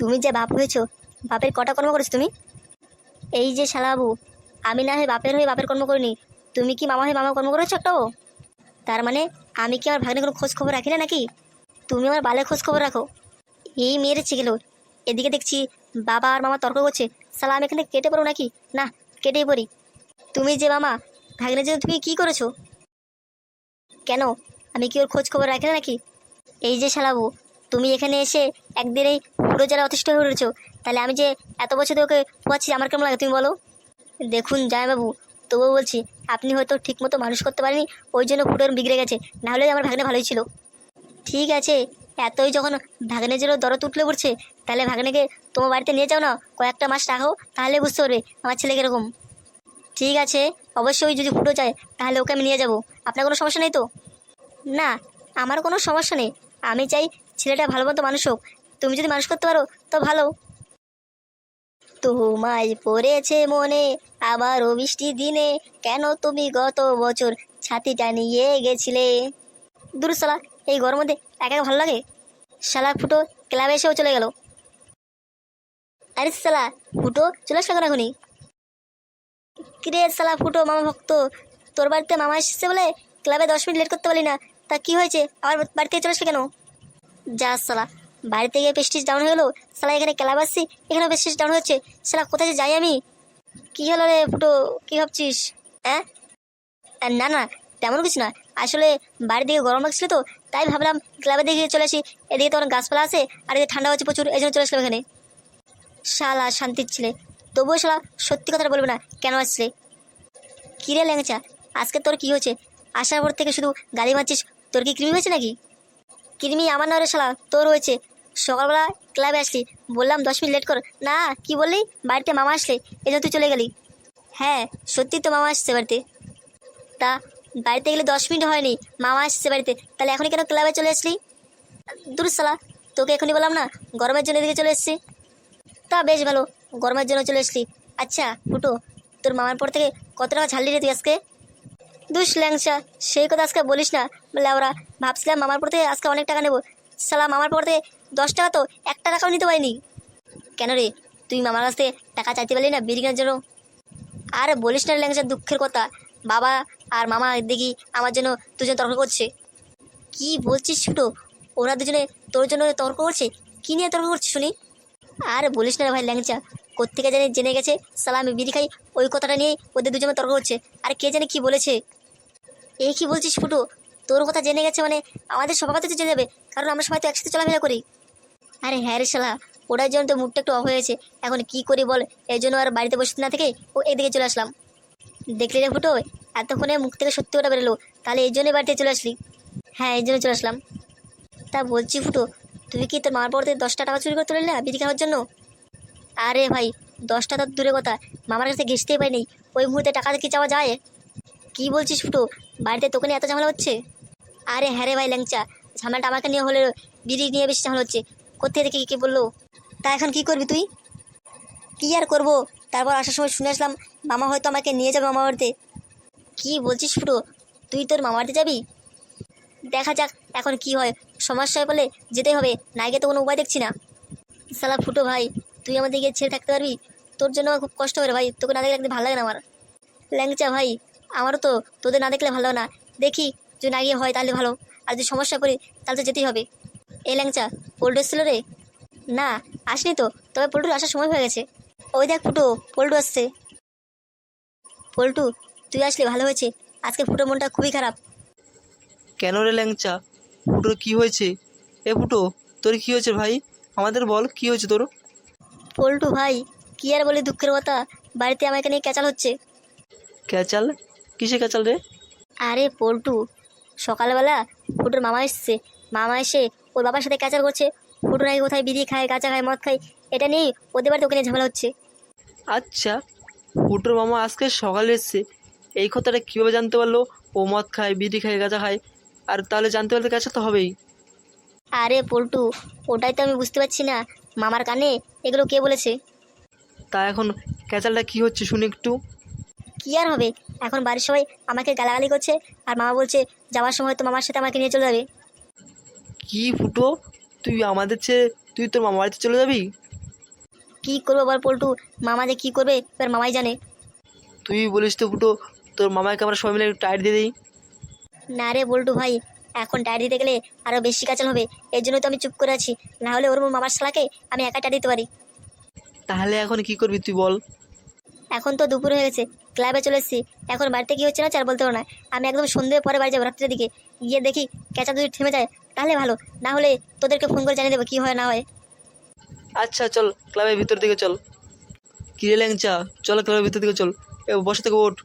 তুমি যে বাপ হয়েছো, বাপের কটা কর্ম করেছ তুমি? এই যে শালাবাবু, আমি না হয়ে বাপের হয়ে বাপের কর্ম করিনি, তুমি কি মামা হয়ে মামা কর্ম করেছ একটাও তার মানে আমি কি আমার ভাগ্নে কোনো খোঁজ খবর রাখি না নাকি? তুমি আমার বালে খোঁজ খবর রাখো। এই মেয়ের গেলো এদিকে দেখছি বাবা আর মামা তর্ক করছে সালা আমি এখানে কেটে পড়ো নাকি? না, কেটেই পড়ি। তুমি যে মামা, ভাগ্নের জন্য তুমি কি করেছ? কেন, আমি কি ওর খোঁজ খবর রাখি না নাকি? এই যে শালাবু তুমি এখানে এসে একদিন এই পুরো যারা অতিষ্ঠ হয়ে উঠেছো তাহলে আমি যে এত বছর ওকে পোয়াচ্ছি আমার কেমন লাগে তুমি বলো? দেখুন বাবু তবুও বলছি, আপনি হয়তো ঠিকমতো মানুষ করতে পারেনি ওই জন্য ফুটোর বিগড়ে গেছে, না হলে আমার ভাগ্নে ভালোই ছিল। ঠিক আছে, এতই যখন ভাগ্নের জন্য দরদ উঠলে পড়ছে তাহলে ভাগ্নেকে তোমার বাড়িতে নিয়ে যাও না, কয়েকটা মাস রাখো, তাহলে বুঝতে পারবে আমার ছেলে কীরকম। ঠিক আছে, অবশ্যই যদি ফুটো চায় তাহলে ওকে আমি নিয়ে যাব। আপনার কোনো সমস্যা নেই তো? না, আমার কোনো সমস্যা নেই। আমি চাই ছেলেটা ভালো মতো মানুষ হোক, তুমি যদি মানুষ করতে পারো, তো ভালো। তোমায় পড়েছে মনে আবার বৃষ্টি দিনে, কেন তুমি গত বছর ছাতিটা নিয়ে গেছিলে? দূর শালা, এই গরম মধ্যে একা ভালো লাগে? শালা ফুটো ক্লাবে এসেও চলে গেল। আরে শালা, ফুটো চলে আসলো কেন এখনই? কিরে শালা ফুটো, মামা ভক্ত, তোর বাড়িতে মামা এসেছে বলে ক্লাবে দশ মিনিট লেট করতে পারি না, তা কি হয়েছে? আবার বাড়িতে চলে আসবে কেন? যা শালা বাড়িতে গিয়ে পেস্টিজ ডাউন হয়ে গেলো? শালা এখানে ক্লাব আসছি এখানে পেস্টিজ ডাউন হচ্ছে। শালা কোথায় যাই আমি? কি হলো রে ফুটো, কী ভাবছিস? হ্যাঁ না না, তেমন কিছু না। আসলে বাড়ির দিকে গরম লাগছিল তো, তাই ভাবলাম ক্লাবের দিকে চলে আসি। এদিকে তো অনেক গাছপালা আছে, আর এদিকে ঠান্ডা হচ্ছে প্রচুর, এই জন্য চলে আসলাম এখানে। শালা শান্তির ছেলে। তবুও শালা সত্যি কথাটা বলবে না, কেন আসছিলে কিরে ল্যাংচা, আজকে তোর কি হয়েছে? আসার পর থেকে শুধু গাড়ি মারছিস, তোর কি কৃমি হয়েছে নাকি? কৃমি আমার নয় রে শালা, তোর হয়েছে। সকালবেলা ক্লাবে আসলি, বললাম, দশ মিনিট লেট কর। না, কি বললি? বাড়িতে মামা আসলে, এই তুই চলে গেলি। হ্যাঁ সত্যি তো মামা আসছে বাড়িতে। তা, বাড়িতে গেলে দশ মিনিট হয়নি, মামা আসছে বাড়িতে। তাহলে এখনই কেন ক্লাবে চলে আসলি? দূর শালা, তোকে এখনই বললাম না, গরমের জন্য এদিকে চলে এসছি। তা, বেশ ভালো, গরমের জন্য চলে এসলি আচ্ছা ফুটো, তোর মামার পর থেকে কত টাকা ছাড়লি রে তুই আজকে? দুস ল্যাংসা সেই কথা আজকে বলিস না বলে ওরা ভাবছিলাম মামার পড়তে আজকে অনেক টাকা নেব। সালা মামার পড়তে দশ টাকা তো একটা টাকাও নিতে পারিনি। কেন রে? তুই মামার কাছ থেকে টাকা চাইতে পারলি না বিড়ি কেনার জন্য? আর বলিস না রে ল্যাংসা দুঃখের কথা। বাবা আর মামা দেখি আমার জন্য দুজন তর্ক করছে। কি বলছিস ছোটো? ওরা দুজনে তোর জন্য তর্ক করছে? কী নিয়ে তর্ক করছিস শুনি? আর বলিস না ভাই ল্যাংচা, কোত্থেকে জানি জেনে গেছে সালা আমি বিড়ি খাই, ওই কথাটা নিয়েই ওদের দুজনে তর্ক হচ্ছে আর কে জানে কি বলেছে? এই কি বলছিস ফুটো? তোর কথা জেনে গেছে মানে আমাদের সবার কথা তো জেনে যাবে। কারণ আমরা সবাই তো একসাথে চলাফেরা করি। আরে হ্যাঁ রে শালা, ওটার জন্য তো মুডটা একটু অফ হয়েছে এখন কি করি বল এই জন্য আর বাড়িতে বসে না থেকে ও এদিকে চলে আসলাম। দেখলি রে ফুটো, এতক্ষণে মুখ থেকে সত্যি ওটা বেরোলো। তাহলে এই জন্যই বাড়িতে চলে আসলি। হ্যাঁ এই জন্য চলে আসলাম। তা বলছি ফুটো, তুই কি তোর মার পড়তে দশটা টাকা চুরি করে তুলে না বিড়ি খাওয়ার জন্য? আরে ভাই, দশটা তো দূরে কথা। মামার কাছে ঘেসতেই পারিনি। ওই মুহূর্তে টাকা কি চাওয়া যায়? কি বলছিস ফুটো, বাড়িতে তোকে এত ঝামেলা হচ্ছে? আরে হ্যাঁ রে ভাই ল্যাংচা, ঝামেলাটা আমাকে নিয়ে হলে বিড়ি নিয়ে বেশি ঝামেলা হচ্ছে। কোথায় থেকে কি বলল? তা এখন কি করবি তুই? কি আর করব? তারপর আসার সময় শুনে আসলাম, মামা হয়তো আমাকে নিয়ে যাবে মামা বাড়িতে। কি বলছিস ফুটো? তুই তোর মামা বাড়িতে যাবি? দেখা যাক এখন কি হয়। সমস্যায় বলে যেতেই হবে, না গিয়ে তো কোনো উপায় দেখছি না। সালা ফুটো ভাই, তুই আমাদের গিয়ে ছেড়ে থাকতে পারবি? তোর জন্য আমার খুব কষ্ট হবে রে ভাই, তোকে না দেখলে একদিন ভালো লাগে না আমার। ল্যাংচা ভাই, আমারও তো, তোদের না দেখলে ভালো না। দেখি যদি না গিয়ে হয় তাহলে ভালো। আর যদি সমস্যা করি তাহলে তো যেতেই হবে। এই ল্যাংচা পোল্টু এসেছিল রে? না আসনি তো। তবে পোল্টুর আসার সময় হয়ে গেছে। ওই দেখ ফুটো পোল্টু আসছে। পল্টু তুই আসলে ভালো হয়েছে। আজকে ফুটো মনটা খুবই খারাপ। কেন রে ল্যাংচা? ফুটোর কি হয়েছে? এ ফুটো তোর কি হয়েছে ভাই? আমাদের বল কি হয়েছে তোর? পল্টু ভাই কি আর বলি দুঃখের কথা? বাড়িতে আমাকে নিয়ে ক্যাচাল হচ্ছে। ক্যাচাল? কিসে ক্যাচাল রে? আরে পল্টু সকালবেলা ফুটোর মামা এসছে। মামা এসে ওর বাবার সাথে ক্যাচাল করছে। ফুটো নাকি কোথায় বিড়ি খায় কাঁচা খায় মদ খায় এটা নিয়েই ওদের বাড়িতে ওকে নিয়ে ঝামেলা হচ্ছে। আচ্ছা ফুটোর মামা আজকে সকালে এসছে। এই কথাটা কীভাবে জানতে পারল? ও মদ খায় বিড়ি খায় গাঁজা খায়। আর তাহলে জানতে পারলে ক্যাচাল তো হবেই। আরে পল্টু ওটাই তো আমি বুঝতে পারছি না। মামার কানে এগুলো কে বলেছে? তা এখন ক্যাচালটা কি হচ্ছে শুনি একটু। কি আর হবে? এখন বাড়ির সবাই আমাকে গালাগালি করছে আর মামা বলছে যাওয়ার সময় তো মামার সাথে আমাকে নিয়ে চলে যাবে। কি ফুটো? তুই আমাদের ছেড়ে তুই তোর মামা বাড়িতে চলে যাবি? কি করব বল পল্টু? মামা যে কি করবে এবার মামাই জানে। তুই বলিস তো ফুটো তোর মামাকে আমরা সবাই মিলে একটু টাইট দিয়ে দিই। না রে বল্টু ভাই এখন টায়ার দিতে গেলে আরও বেশি কাচাল হবে। এর জন্য তো আমি চুপ করে আছি। না হলে ওর মামার শালাকে আমি একা টায়ার দিতে পারি। তাহলে এখন কি করবি তুই বল? এখন তো দুপুর হয়ে গেছে, ক্লাবে চলে এসেছি। এখন বাড়িতে কি হচ্ছে না চার বলতে পারো না। আমি একদম সন্ধ্যে পরে বাড়ি যাব, রাত্রের দিকে। গিয়ে দেখি ক্যাচা যদি থেমে যায়, তাহলে ভালো। না হলে তোদেরকে ফোন করে জানিয়ে দেবো কী হয়, না হয়। আচ্ছা চল, ক্লাবের ভিতর দিকে চল। কিরে ল্যাংচা? চল, ক্লাবের ভিতর দিকে চল। বসে থেকে ওঠ।